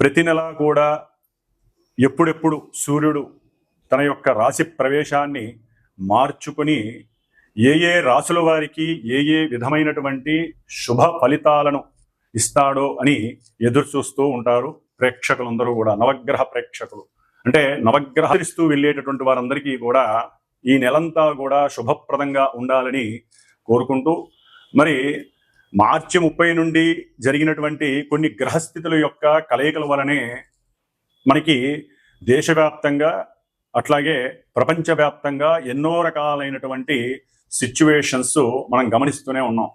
ప్రతి నెలా కూడా ఎప్పుడెప్పుడు సూర్యుడు తన యొక్క రాశి ప్రవేశాన్ని మార్చుకుని ఏ ఏ రాసుల వారికి ఏ ఏ విధమైనటువంటి శుభ ఫలితాలను ఇస్తాడో అని ఎదురు చూస్తూ ఉంటారు ప్రేక్షకులందరూ కూడా నవగ్రహ ప్రేక్షకులు. అంటే నవగ్రహరిస్తూ వెళ్ళేటటువంటి వారందరికీ కూడా ఈ నెలంతా కూడా శుభప్రదంగా ఉండాలని కోరుకుంటూ మరి మార్చి ముప్పై నుండి జరిగినటువంటి కొన్ని గ్రహస్థితుల యొక్క కలయికల వలనే మనకి దేశవ్యాప్తంగా అట్లాగే ప్రపంచవ్యాప్తంగా ఎన్నో రకాలైనటువంటి సిచ్యువేషన్స్ మనం గమనిస్తూనే ఉన్నాం.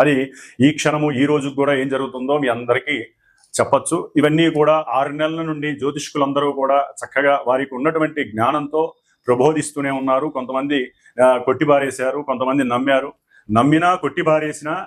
అది ఈ క్షణము ఈ రోజు కూడా ఏం జరుగుతుందో మీ అందరికీ చెప్పచ్చు. ఇవన్నీ కూడా ఆరు నెలల నుండి జ్యోతిష్కులందరూ కూడా చక్కగా వారికి ఉన్నటువంటి జ్ఞానంతో ప్రబోధిస్తూనే ఉన్నారు. కొంతమంది కొట్టిబారేశారు కొంతమంది నమ్మారు. నమ్మినా కొట్టిబారేసినా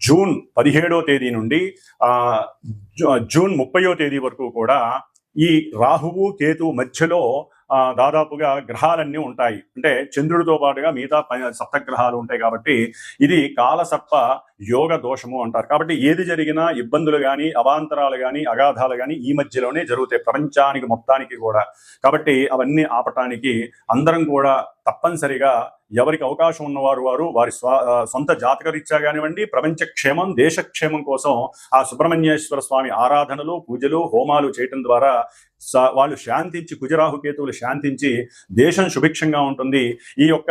జూన్ పదిహేడో తేదీ నుండి ఆ జూ- జూన్ ముప్పయో తేదీ వరకు కూడా ఈ రాహువు కేతు మధ్యలో ఆ, దాదాపుగా గ్రహాలన్నీ ఉంటాయి. అంటే చంద్రుడితో పాటుగా మిగతా సప్త సప్తగ్రహాలు ఉంటాయి కాబట్టి ఇది కాలసర్ప యోగ దోషము అంటారు. కాబట్టి ఏది జరిగినా ఇబ్బందులు కానీ అవాంతరాలు కానీ అగాధాలు కానీ ఈ మధ్యలోనే జరుగుతాయి ప్రపంచానికి మొత్తానికి కూడా. కాబట్టి అవన్నీ ఆపటానికి అందరం కూడా తప్పనిసరిగా ఎవరికి అవకాశం ఉన్నవారు వారు వారి స్వ సొంత జాతకరీత్యా కానివ్వండి ప్రపంచ క్షేమం దేశక్షేమం కోసం ఆ సుబ్రహ్మణ్యేశ్వర స్వామి ఆరాధనలు పూజలు హోమాలు చేయటం ద్వారా వాళ్ళు శాంతించి కుజరాహుకేతువులు శాంతించి దేశం సుభిక్షంగా ఉంటుంది. ఈ యొక్క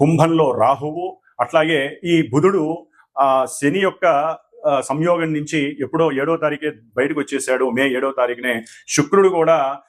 కుంభంలో రాహువు అట్లాగే ఈ బుధుడు ఆ శని యొక్క సంయోగం నుంచి ఎప్పుడో ఏడో తారీఖే బయటకు వచ్చేసాడు మే ఏడో తారీఖునే శుక్రుడు కూడా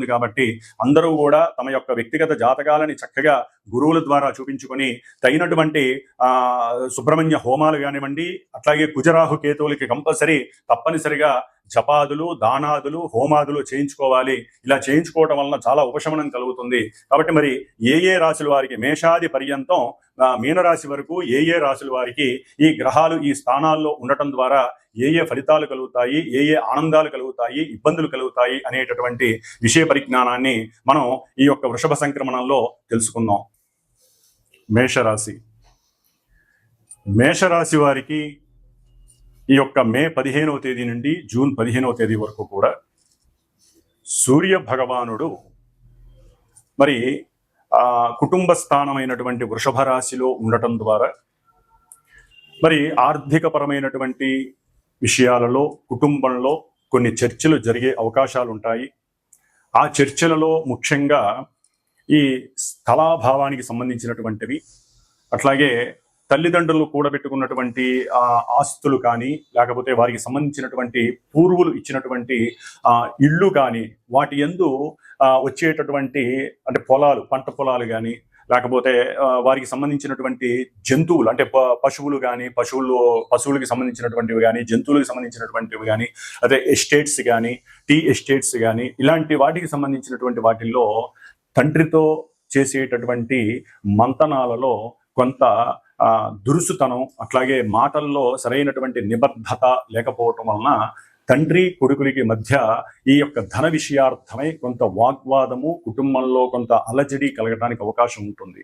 కాబట్టి అందరూ కూడా తమ యొక్క వ్యక్తిగత జాతకాలని చక్కగా గురువుల ద్వారా చూపించుకొని తగినటువంటి ఆ సుబ్రహ్మణ్య హోమాలు కానివ్వండి అట్లాగే కుజరాహు కేతువులకి కంపల్సరీ తప్పనిసరిగా జపాదులు దానాదులు హోమాదులు చేయించుకోవాలి. ఇలా చేయించుకోవటం వలన చాలా ఉపశమనం కలుగుతుంది. కాబట్టి మరి ఏ ఏ రాశుల వారికి మేషాది పర్యంతం మీనరాశి వరకు ఏ ఏ రాశుల వారికి ఈ గ్రహాలు ఈ స్థానాల్లో ఉండటం ద్వారా ఏ ఏ ఫలితాలు కలుగుతాయి ఏ ఏ ఆనందాలు కలుగుతాయి ఇబ్బందులు కలుగుతాయి అనేటటువంటి విషయ పరిజ్ఞానాన్ని మనం ఈ యొక్క వృషభ సంక్రమణంలో తెలుసుకుందాం. మేషరాశి. మేషరాశి వారికి ఈ యొక్క మే పదిహేనవ తేదీ నుండి జూన్ పదిహేనవ తేదీ వరకు కూడా సూర్య భగవానుడు మరి ఆ కుటుంబ స్థానమైనటువంటి వృషభ రాశిలో ఉండటం ద్వారా మరి ఆర్థికపరమైనటువంటి విషయాలలో కుటుంబంలో కొన్ని చర్చలు జరిగే అవకాశాలు ఉంటాయి ఆ చర్చలలో ముఖ్యంగా ఈ స్థలాభావానికి సంబంధించినటువంటివి అట్లాగే తల్లిదండ్రులు కూడబెట్టుకున్నటువంటి ఆ ఆస్తులు కానీ లేకపోతే వారికి సంబంధించినటువంటి పూర్వులు ఇచ్చినటువంటి ఆ ఇళ్ళు కానీ వాటి ఎందు ఆ, వచ్చేటటువంటి అంటే పొలాలు పంట పొలాలు కానీ లేకపోతే వారికి సంబంధించినటువంటి జంతువులు అంటే ప- పశువులు కానీ పశువులు పశువులకి సంబంధించినటువంటివి కానీ జంతువులకు సంబంధించినటువంటివి కానీ అదే ఎస్టేట్స్ కానీ టీ ఎస్టేట్స్ కానీ ఇలాంటి వాటికి సంబంధించినటువంటి వాటిల్లో తండ్రితో చేసేటటువంటి మంతనాలలో కొంత దురుసుతనం అట్లాగే మాటల్లో సరైనటువంటి నిబద్ధత లేకపోవటం వలన తండ్రి కొడుకులకి మధ్య ఈ యొక్క ధన విషయార్థమై కొంత వాగ్వాదము కుటుంబంలో కొంత అలజడి కలగడానికి అవకాశం ఉంటుంది.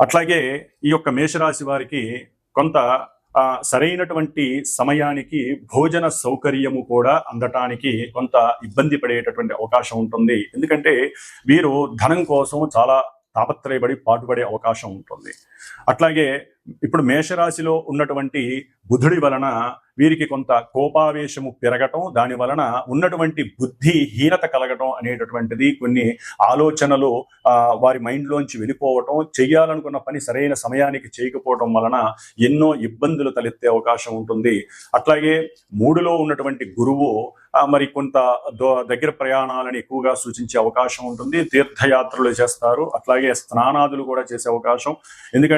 అట్లాగే ఈ యొక్క మేషరాశి వారికి కొంత ఆ, సరైనటువంటి సమయానికి భోజన సౌకర్యము కూడా అందటానికి కొంత ఇబ్బంది పడేటటువంటి అవకాశం ఉంటుంది. ఎందుకంటే వీరు ధనం కోసం చాలా తాపత్రయపడి పాటుపడే అవకాశం ఉంటుంది. అట్లాగే ఇప్పుడు మేషరాశిలో ఉన్నటువంటి బుధుడి వలన వీరికి కొంత కోపావేశము పెరగటం దాని వలన ఉన్నటువంటి బుద్ధి హీనత కలగటం అనేటటువంటిది కొన్ని ఆలోచనలు ఆ, వారి మైండ్లోంచి వెళ్ళిపోవటం చేయాలనుకున్న పని సరైన సమయానికి చేయకపోవటం వలన ఎన్నో ఇబ్బందులు తలెత్తే అవకాశం ఉంటుంది. అట్లాగే మూడులో ఉన్నటువంటి గురువు మరి కొంత దో- దగ్గర ప్రయాణాలను ఎక్కువగా సూచించే అవకాశం ఉంటుంది. తీర్థయాత్రలు చేస్తారు. అట్లాగే స్నానాదులు కూడా చేసే అవకాశం. ఎందుకంటే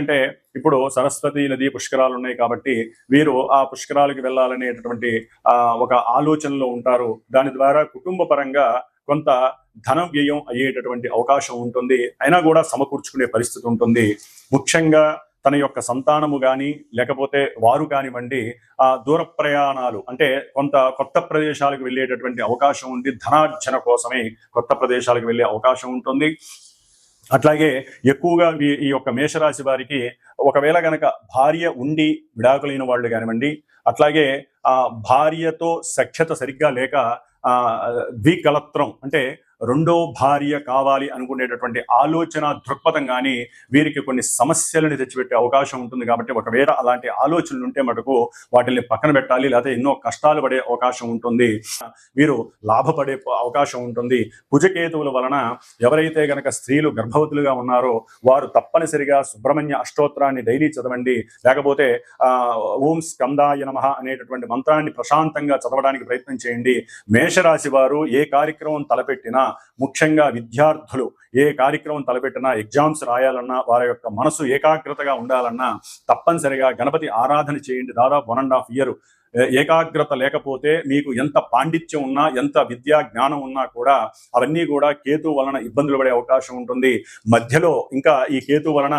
ఇప్పుడు సరస్వతి నది పుష్కరాలు ఉన్నాయి కాబట్టి వీరు ఆ పుష్కరాలకు వెళ్ళాలనేటటువంటి ఆ, ఒక ఆలోచనలో ఉంటారు. దాని ద్వారా కుటుంబ పరంగా కొంత ధన వ్యయం అయ్యేటటువంటి అవకాశం ఉంటుంది. అయినా కూడా సమకూర్చుకునే పరిస్థితి ఉంటుంది. ముఖ్యంగా తన యొక్క సంతానము కానీ లేకపోతే వారు కానివ్వండి ఆ దూర ప్రయాణాలు అంటే కొంత కొత్త ప్రదేశాలకు వెళ్ళేటటువంటి అవకాశం ఉంది. ధనార్జన కోసమే కొత్త ప్రదేశాలకు వెళ్ళే అవకాశం ఉంటుంది. అట్లాగే ఎక్కువగా ఈ ఈ యొక్క మేషరాశి వారికి ఒకవేళ గనక భార్య ఉండి విడాకులైన వాళ్ళు కానివ్వండి అట్లాగే ఆ భార్యతో సఖ్యత సరిగ్గా లేక ఆ ద్వికలత్రం అంటే రెండో భార్య కావాలి అనుకునేటటువంటి ఆలోచన దృక్పథం కానీ వీరికి కొన్ని సమస్యలను తెచ్చిపెట్టే అవకాశం ఉంటుంది కాబట్టి ఒకవేళ అలాంటి ఆలోచనలు ఉంటే మటుకు వాటిని పక్కన పెట్టాలి లేకపోతే ఎన్నో కష్టాలు పడే అవకాశం ఉంటుంది. వీరు లాభపడే అవకాశం ఉంటుంది. కుజకేతువుల వలన ఎవరైతే గనక స్త్రీలు గర్భవతులుగా ఉన్నారో వారు తప్పనిసరిగా సుబ్రహ్మణ్య అష్టోత్తరాన్ని డైలీ చదవండి. లేకపోతే ఆ ఓం స్కందాయ నమ అనేటటువంటి మంత్రాన్ని ప్రశాంతంగా చదవడానికి ప్రయత్నం చేయండి. మేషరాశి వారు ఏ కార్యక్రమం తలపెట్టినా ముఖ్యంగా విద్యార్థులు ఏ కార్యక్రమం తలపెట్టినా ఎగ్జామ్స్ రాయాలన్నా వారి యొక్క మనసు ఏకాగ్రతగా ఉండాలన్నా తప్పనిసరిగా గణపతి ఆరాధన చేయండి. దాదాపు వన్ అండ్ హాఫ్ ఇయర్ ఏకాగ్రత లేకపోతే మీకు ఎంత పాండిత్యం ఉన్నా ఎంత విద్యా జ్ఞానం ఉన్నా కూడా అవన్నీ కూడా కేతు వలన ఇబ్బందులు పడే అవకాశం ఉంటుంది. మధ్యలో ఇంకా ఈ కేతు వలన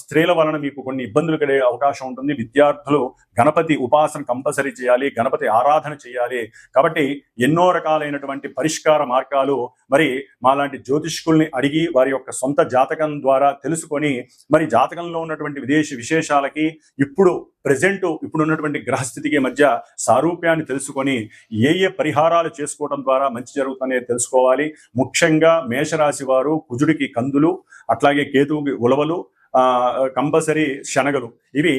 స్త్రీల వలన మీకు కొన్ని ఇబ్బందులు పడే అవకాశం ఉంటుంది. విద్యార్థులు గణపతి ఉపాసన కంపల్సరీ చేయాలి గణపతి ఆరాధన చేయాలి. కాబట్టి ఎన్నో రకాలైనటువంటి పరిష్కార మార్గాలు మరి మాలాంటి జ్యోతిష్కుల్ని అడిగి వారి యొక్క సొంత జాతకం ద్వారా తెలుసుకొని మరి జాతకంలో ఉన్నటువంటి విదేశీ విశేషాలకి ఇప్పుడు ప్రజెంట్ ఇప్పుడున్నటువంటి గ్రహస్థితికి మధ్య సారూప్యాన్ని తెలుసుకొని ఏ ఏ పరిహారాలు చేసుకోవడం ద్వారా మంచి జరుగుతుందనేది తెలుసుకోవాలి. ముఖ్యంగా మేషరాశి వారు కుజుడికి కందులు అట్లాగే కేతువుకి ఉలవలు ఆ కంపల్సరీ శనగలు. ఇవి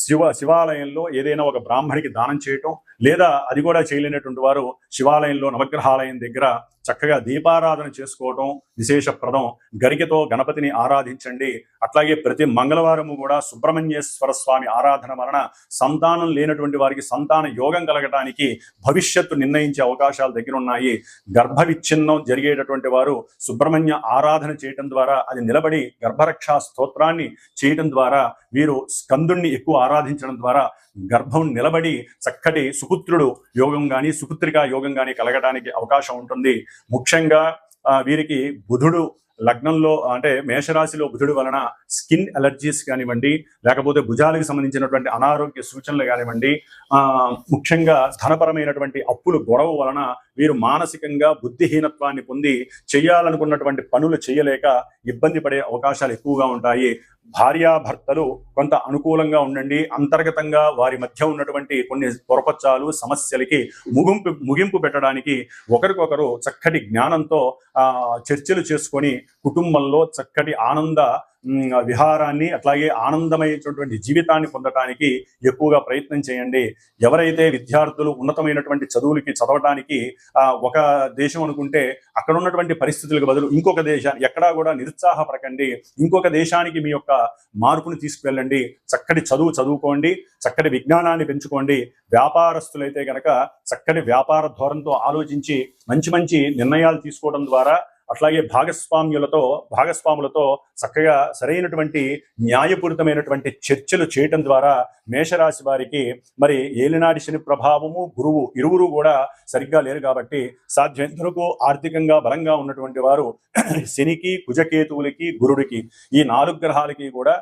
శివ శివాలయంలో ఏదైనా ఒక బ్రాహ్మడికి దానం చేయటం లేదా అది కూడా చేయలేనటువంటి వారు శివాలయంలో నవగ్రహాలయం దగ్గర చక్కగా దీపారాధన చేసుకోవటం విశేషప్రదం. గరికతో గణపతిని ఆరాధించండి. అట్లాగే ప్రతి మంగళవారము కూడా సుబ్రహ్మణ్యేశ్వర స్వామి ఆరాధన వలన సంతానం లేనటువంటి వారికి సంతాన యోగం కలగటానికి భవిష్యత్తు నిర్ణయించే అవకాశాలు దగ్గర ఉన్నాయి గర్భ విచ్ఛిన్నం జరిగేటటువంటి వారు సుబ్రహ్మణ్య ఆరాధన చేయటం ద్వారా అది నిలబడి గర్భరక్షా స్తోత్రాన్ని చేయటం ద్వారా వీరు స్కందుణ్ణి ఎక్కువ ఆరాధించడం ద్వారా గర్భం నిలబడి చక్కటి సుపుత్రుడు యోగం కానీ సుపుత్రికా యోగం కానీ కలగడానికి అవకాశం ఉంటుంది. ముఖ్యంగా ఆ, వీరికి బుధుడు లగ్నంలో అంటే మేషరాశిలో బుధుడు వలన స్కిన్ అలర్జీస్ కానివ్వండి లేకపోతే భుజాలకు సంబంధించినటువంటి అనారోగ్య సూచనలు కానివ్వండి ఆ ముఖ్యంగా ధనపరమైనటువంటి అప్పులు గొడవ వలన వీరు మానసికంగా బుద్ధిహీనత్వాన్ని పొంది చేయాలనుకున్నటువంటి పనులు చేయలేక ఇబ్బంది పడే అవకాశాలు ఎక్కువగా ఉంటాయి. భార్యాభర్తలు కొంత అనుకూలంగా ఉండండి. అంతర్గతంగా వారి మధ్య ఉన్నటువంటి కొన్ని పొరపచ్చాలు సమస్యలకి ముగింపు ముగింపు పెట్టడానికి ఒకరికొకరు చక్కటి జ్ఞానంతో ఆ చర్చలు చేసుకొని కుటుంబంలో చక్కటి ఆనంద విహారాన్ని అట్లాగే ఆనందమైనటువంటి జీవితాన్ని పొందటానికి ఎక్కువగా ప్రయత్నం చేయండి. ఎవరైతే విద్యార్థులు ఉన్నతమైనటువంటి చదువులకి చదవటానికి ఒక దేశం అనుకుంటే అక్కడ ఉన్నటువంటి పరిస్థితులకు బదులు ఇంకొక దేశాన్ని ఎక్కడా కూడా నిరుత్సాహపడకండి. ఇంకొక దేశానికి మీ యొక్క మార్పును తీసుకువెళ్ళండి. చక్కటి చదువు చదువుకోండి. చక్కటి విజ్ఞానాన్ని పెంచుకోండి. వ్యాపారస్తులైతే గనక చక్కటి వ్యాపార ధోరణితో ఆలోచించి మంచి మంచి నిర్ణయాలు తీసుకోవడం ద్వారా అట్లాగే భాగస్వామ్యులతో భాగస్వాములతో చక్కగా సరైనటువంటి న్యాయపూరితమైనటువంటి చర్చలు చేయటం ద్వారా మేషరాశి వారికి మరి ఏలినాడి శని ప్రభావము గురువు ఇరువురు కూడా సరిగ్గా లేరు కాబట్టి సాధ్యమైనంత వరకు ఆర్థికంగా బలంగా ఉన్నటువంటి వారు శనికి కుజకేతువులకి గురుడికి ఈ నాలుగు గ్రహాలకి కూడా